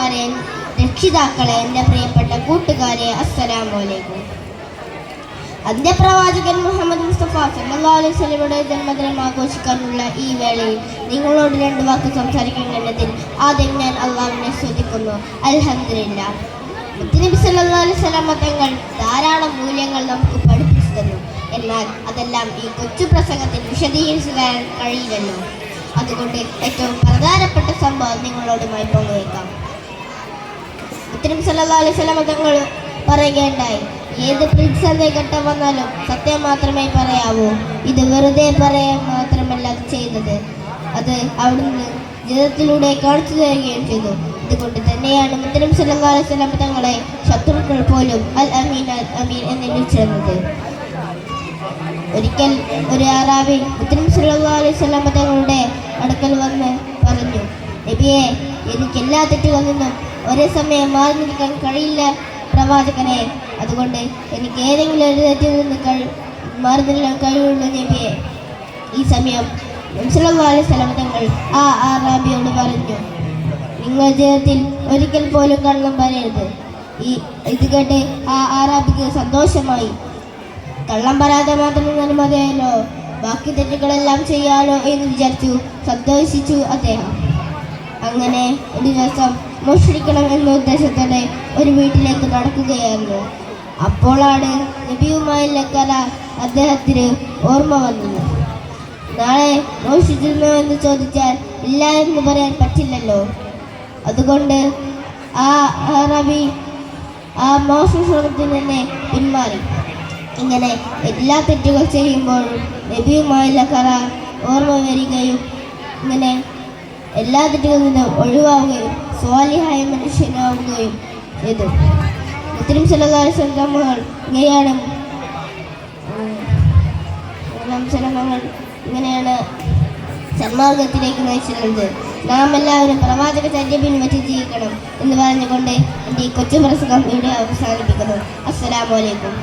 ഉമ്മമാരെ രക്ഷിതാക്കളെ എന്റെ പ്രിയപ്പെട്ട കൂട്ടുകാരെ അസ്സലാമലൈക്കും പ്രവാചകൻ മുഹമ്മദ് മുസ്തഫ സല്ലാ അലൈഹി വസല്ലമയുടെ ജന്മദിനം ആഘോഷിക്കാനുള്ള ഈ വേളയിൽ നിങ്ങളോട് രണ്ട് വാക്ക് സംസാരിക്കേണ്ടതിൽ ആദ്യം ഞാൻ അള്ളാഹുവിനെ ശ്രദ്ധിക്കുന്നു അലഹദില്ല മുത്തനബി സല്ലാ അലൈഹി തങ്ങൾ ധാരാളം മൂല്യങ്ങൾ നമുക്ക് പഠിപ്പിച്ചു തന്നു. എന്നാൽ അതെല്ലാം ഈ കൊച്ചു പ്രസംഗത്തിൽ വിശദീകരിച്ചു തരാൻ കഴിയില്ലല്ലോ. അതുകൊണ്ട് ഏറ്റവും പ്രധാനപ്പെട്ട സംഭവം നിങ്ങളോടുമായി പങ്കുവയ്ക്കാം. മുത്തനബി സല്ലല്ലാഹു അലൈഹി വസല്ലമ തങ്ങൾ പറയുകയുണ്ടായി. ഏത് പ്രതിസന്ധി ഘട്ടം വന്നാലും സത്യം മാത്രമേ പറയാവൂ. ഇത് വെറുതെ പറയാൻ മാത്രമല്ല ചെയ്തത്. അത് അവിടുന്ന് ജീവിതത്തിലൂടെ കാണിച്ചു തരികയും ചെയ്തു. ഇതുകൊണ്ട് തന്നെയാണ് മുത്തരം സല്ലല്ലാഹു അലൈഹി വസല്ലമ തങ്ങളെ ശത്രുക്കൾ പോലും അൽ അമീൻ അൽ അമീൻ എന്ന് വിളിച്ചിരുന്നത്. ഒരിക്കൽ ഒരു അറാബി സല്ലല്ലാഹു അലൈഹി വസല്ലമ തങ്ങളുടെ അടുക്കൽ വന്ന് പറഞ്ഞു നബിയെ എനിക്ക് എല്ലാ തെറ്റുകളിൽ നിന്നും ഒരേ സമയം മാറി നിൽക്കാൻ കഴിയില്ല പ്രവാചകനെ. അതുകൊണ്ട് എനിക്ക് ഏതെങ്കിലും ഒരു തെറ്റിൽ നിന്ന് കഴി മാറി നിൽക്കാൻ കഴിവുള്ളൂ നബിയെ ഈ സമയം അലൈഹി വസല്ലമ തങ്ങൾ ആ ആ റാബിയോട് പറഞ്ഞു. നിങ്ങൾ ജീവിതത്തിൽ ഒരിക്കൽ പോലും കള്ളം പറയരുത് ഈ ഇത് കേട്ട് ആ ആറാബിക്ക് സന്തോഷമായി. കള്ളം പറയാതെ മാത്രം നിന്നാൽ മതിയല്ലോ ബാക്കി തെറ്റുകളെല്ലാം ചെയ്യാലോ എന്ന് വിചാരിച്ചു സന്തോഷിച്ചു അദ്ദേഹം. അങ്ങനെ ഒരു ദിവസം മോഷ്ടിക്കണം എന്ന ഉദ്ദേശത്തോടെ ഒരു വീട്ടിലേക്ക് നടക്കുകയായിരുന്നു. അപ്പോഴാണ് നബിയുമായുള്ള കല അദ്ദേഹത്തിന് ഓർമ്മ വന്നത്. നാളെ മോഷിച്ചിരുന്നോ എന്ന് ചോദിച്ചാൽ ഇല്ല എന്ന് പറയാൻ പറ്റില്ലല്ലോ. അതുകൊണ്ട് ആ റബി ആ മോഷണത്തിൽ തന്നെ പിന്മാറി. ഇങ്ങനെ എല്ലാ തെറ്റുകൾ ചെയ്യുമ്പോഴും നബിയുമായുള്ള കറ ഓർമ്മ വരികയും ഇങ്ങനെ എല്ലാ തെറ്റുകളിൽ നിന്നും ഒഴിവാവുകയും സ്വാലിഹായ മനുഷ്യനാവുകയും ചെയ്തു. മുസ്ലിം സലഹാര സംഗമങ്ങൾ ഇങ്ങനെയാണ് സംഗമങ്ങൾ ഇങ്ങനെയാണ് സന്മാർഗത്തിലേക്ക് നയിച്ചിരുന്നത്. നാം എല്ലാവരും പ്രവാചക ചര്യ വെച്ച് ജീവിക്കണം എന്ന് പറഞ്ഞുകൊണ്ട് എന്റെ ഈ കൊച്ചു പ്രസംഗം ഇവിടെ അവസാനിപ്പിക്കുന്നു. അസ്സലാമലൈക്കും